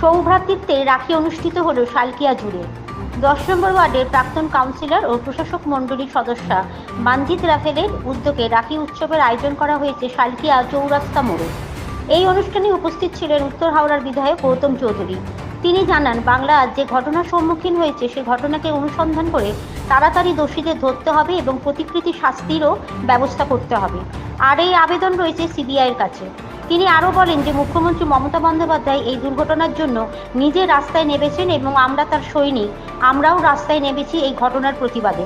সৌভ্রাতৃত্বে রাখি অনুষ্ঠিত হল শালকিয়া জুড়ে। দশ নম্বর ওয়ার্ডের প্রাক্তন কাউন্সিলর ও প্রশাসক মণ্ডলীর সদস্যা মানজিৎ রাফেলের উদ্যোগে রাখি উৎসবের আয়োজন করা হয়েছে শালকিয়া চৌরাস্তা মোড়ে। এই অনুষ্ঠানে উপস্থিত ছিলেন উত্তর হাওড়ার বিধায়ক গৌতম চৌধুরী। তিনি জানান, বাংলা আজ যে ঘটনার সম্মুখীন হয়েছে, সে ঘটনাকে অনুসন্ধান করে তাড়াতাড়ি দোষীদের ধরতে হবে এবং প্রতিকৃতি শাস্তিরও ব্যবস্থা করতে হবে। আর এই আবেদন রয়েছে সিবিআইয়ের কাছে। তিনি আরও বলেন যে মুখ্যমন্ত্রী মমতা বন্দ্যোপাধ্যায় এই দুর্ঘটনার জন্য নিজে রাস্তায় নেমেছেন এবং আমরা তার সৈনিক। আমরাও রাস্তায় নেমেছি এই ঘটনার প্রতিবাদে।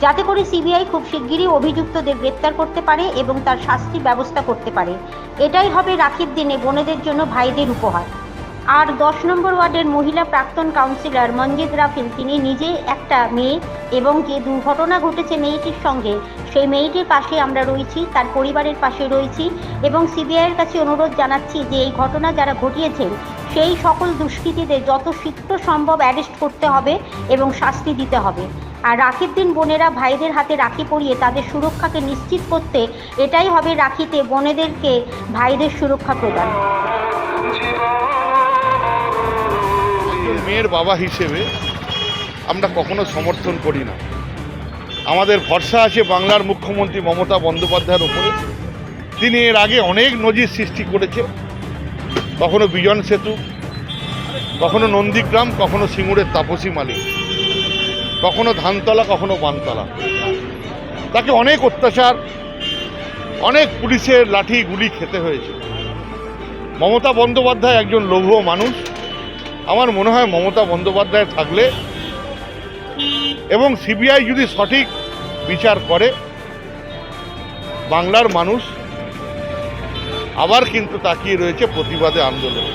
যাতে করে সিবিআই খুব শিগগিরই অভিযুক্তদের গ্রেপ্তার করতে পারে এবং তার শাস্তির ব্যবস্থা করতে পারে। এটাই হবে রাখির দিনে বোনেদের জন্য ভাইদের উপহার। আর দশ নম্বর ওয়ার্ডের মহিলা প্রাক্তন কাউন্সিলর মঞ্জিদ রাফিল, তিনি নিজে একটা মেয়ে এবং যে দুর্ঘটনা ঘটেছে মেয়েটির সঙ্গে, সেই মেয়েটির পাশে আমরা রয়েছি, তার পরিবারের পাশে রয়েছি এবং সিবিআইয়ের কাছে অনুরোধ জানাচ্ছি যে এই ঘটনা যারা ঘটিয়েছেন সেই সকল দুষ্কৃতীদের যত শীঘ্র সম্ভব অ্যারেস্ট করতে হবে এবং শাস্তি দিতে হবে। আর রাখির দিন বোনেরা ভাইদের হাতে রাখি পরিয়ে তাদের সুরক্ষাকে নিশ্চিত করতে এটাই হবে রাখিতে বোনেদেরকে ভাইদের সুরক্ষা প্রদান। মেয়ের বাবা হিসেবে আমরা কখনো সমর্থন করি না। আমাদের ভরসা আছে বাংলার মুখ্যমন্ত্রী মমতা বন্দ্যোপাধ্যায়ের উপরে। তিনি এর আগে অনেক নজির সৃষ্টি করেছে। কখনো বিজন সেতু, কখনো নন্দীগ্রাম, কখনো সিঙ্গুরের তাপসী মালিক, কখনো ধানতলা, কখনো বানতলা। তাকে অনেক অত্যাচার, অনেক পুলিশের লাঠি গুলি খেতে হয়েছে। মমতা বন্দ্যোপাধ্যায় একজন লৌহ মানুষ। আমার মনে হয় মমতা বন্দ্যোপাধ্যায় থাকলে এবং সিবিআই যদি সঠিক বিচার করে, বাংলার মানুষ আবার কিন্তু তাকিয়ে রয়েছে প্রতিবাদে আন্দোলন।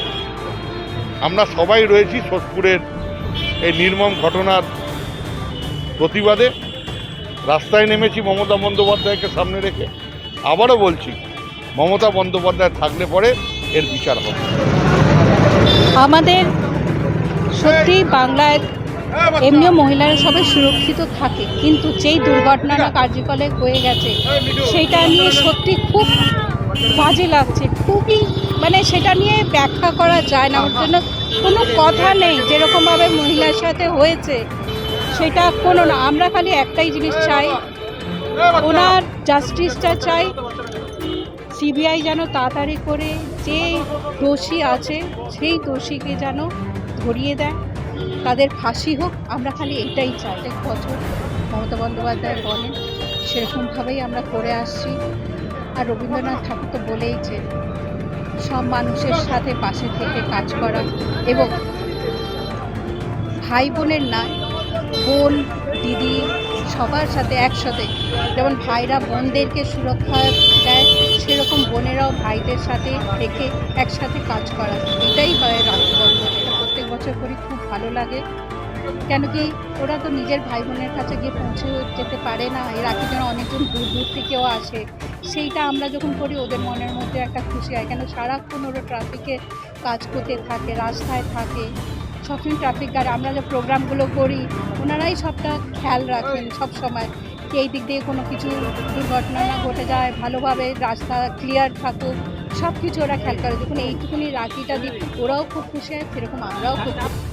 আমরা সবাই রয়েছি সোদপুরের এই নির্মম ঘটনার প্রতিবাদে। রাস্তায় নেমেছি মমতা বন্দ্যোপাধ্যায়কে সামনে রেখে। আবারও বলছি, মমতা বন্দ্যোপাধ্যায় থাকলে পরে এর বিচার হবে। আমাদের সত্যি বাংলায় এমনিও মহিলারা সবাই সুরক্ষিত থাকে, কিন্তু যেই দুর্ঘটনাটা কার্যকলাপ হয়ে গেছে, সেটা নিয়ে সত্যি খুব বাজে লাগছে, খুবই মানে সেটা নিয়ে ব্যাখ্যা করা যায় না, ওর জন্য কোনো কথা নেই, যেরকমভাবে মহিলার সাথে হয়েছে, সেটা কোনো না, আমরা খালি একটাই জিনিস চাই, ওনার জাস্টিসটা চাই সিবিআই যেন তাড়াতাড়ি করে যে দোষী আছে, সেই দোষীকে যেন ধরিয়ে দেয়। তাদের ফাঁসি হোক, আমরা খালি এটাই চাই। এক বছর মমতা বন্দ্যোপাধ্যায় বলেন, সেরকমভাবেই আমরা করে আসছি। আর রবীন্দ্রনাথ ঠাকুর তো বলেইছে সব মানুষের সাথে পাশে থেকে কাজ করা এবং ভাই বোনের না, বোন, দিদি সবার সাথে একসাথে যেমন ভাইরা বোনদেরকে সুরক্ষা দেয়, সেরকম বোনেরাও ভাইদের সাথে থেকে একসাথে কাজ করা। এটাই হয় রাখি প্রত্যেক বছর করি খুব ভালো লাগে। কেন কি ওরা তো নিজের ভাই বোনের কাছে গিয়ে পৌঁছে যেতে পারে না। এই রাখির জন্য অনেকজন দূর দূর থেকেও আসে। সেইটা আমরা যখন করি, ওদের মনের মধ্যে একটা খুশি হয়। কেন সারাক্ষণ ওরা ট্রাফিকে কাজ করতে থাকে, রাস্তায় থাকে। সবসময় ট্রাফিক গার্ড আমরা যে প্রোগ্রামগুলো করি, ওনারাই সবটা খেয়াল রাখেন সব সময়। এই দিক দিয়ে কোনো কিছু দুর্ঘটনা না ঘটে যায়, ভালোভাবে রাস্তা ক্লিয়ার থাকুক। সব কিছু ওরা খেয়াল করে। দেখুন, এইটুকুনি রাখিটা দিই ওরাও খুব খুশি হয়, সেরকম আমরাও খুব খুশি।